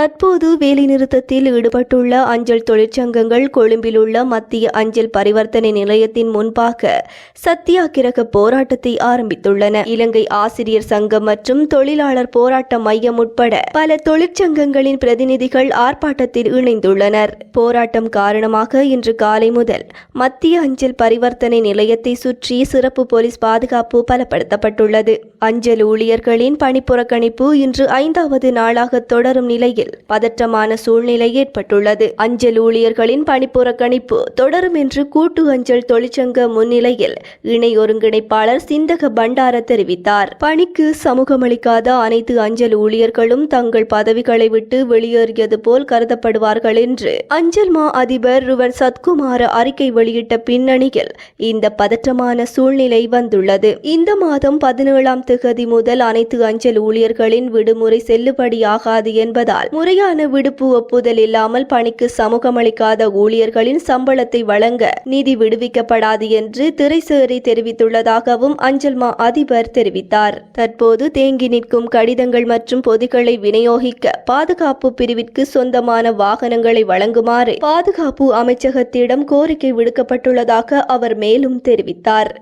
தற்போது வேலைநிறுத்தத்தில் ஈடுபட்டுள்ள அஞ்சல் தொழிற்சங்கங்கள் கொழும்பில் உள்ள மத்திய அஞ்சல் பரிவர்த்தனை நிலையத்தின் முன்பாக சத்தியாகிரக போராட்டத்தை ஆரம்பித்துள்ளன. இலங்கை ஆசிரியர் சங்கம் மற்றும் தொழிலாளர் போராட்ட மையம் உட்பட பல தொழிற்சங்கங்களின் பிரதிநிதிகள் ஆர்ப்பாட்டத்தில் இணைந்துள்ளனர். போராட்டம் காரணமாக இன்று காலை முதல் மத்திய அஞ்சல் பரிவர்த்தனை நிலையத்தை சுற்றி சிறப்பு போலீஸ் பாதுகாப்பு பலப்படுத்தப்பட்டுள்ளது. அஞ்சல் ஊழியர்களின் பணிப்புறக்கணிப்பு இன்று ஐந்தாவது நாளாக தொடரும் நிலையில் பதற்றமான சூழ்நிலை ஏற்பட்டுள்ளது. அஞ்சல் ஊழியர்களின் பணிப்புறக்கணிப்பு தொடரும் என்று கூட்டு அஞ்சல் தொழிற்சங்க முன்னிலையில் இணை ஒருங்கிணைப்பாளர் சிந்தக பண்டார தெரிவித்தார். பணிக்கு சமூகமளிக்காத அனைத்து அஞ்சல் ஊழியர்களும் தங்கள் பதவிகளை விட்டு வெளியேறியது போல் கருதப்படுவார்கள் என்று அஞ்சல் மா அதிபர் ருவன் சத்குமார அறிக்கை வெளியிட்ட பின்னணியில் இந்த பதற்றமான சூழ்நிலை வந்துள்ளது. இந்த மாதம் பதினேழாம் திகதி முதல் அனைத்து அஞ்சல் ஊழியர்களின் விடுமுறை செல்லுபடியாகாது என்பதால் முறையான விடுப்பு ஒப்புதல் இல்லாமல் பணிக்கு சமூகமளிக்காத ஊழியர்களின் சம்பளத்தை வழங்க நிதி விடுவிக்கப்படாது என்று திரைசேரி தெரிவித்துள்ளதாகவும் அஞ்சல் மா அதிபர் தெரிவித்தார். தற்போது தேங்கி நிற்கும் கடிதங்கள் மற்றும் பொதிகளை விநியோகிக்க பாதுகாப்பு பிரிவிற்கு சொந்தமான வாகனங்களை வழங்குமாறு பாதுகாப்பு அமைச்சகத்திடம் கோரிக்கை விடுக்கப்பட்டுள்ளதாக அவர் மேலும் தெரிவித்தார்.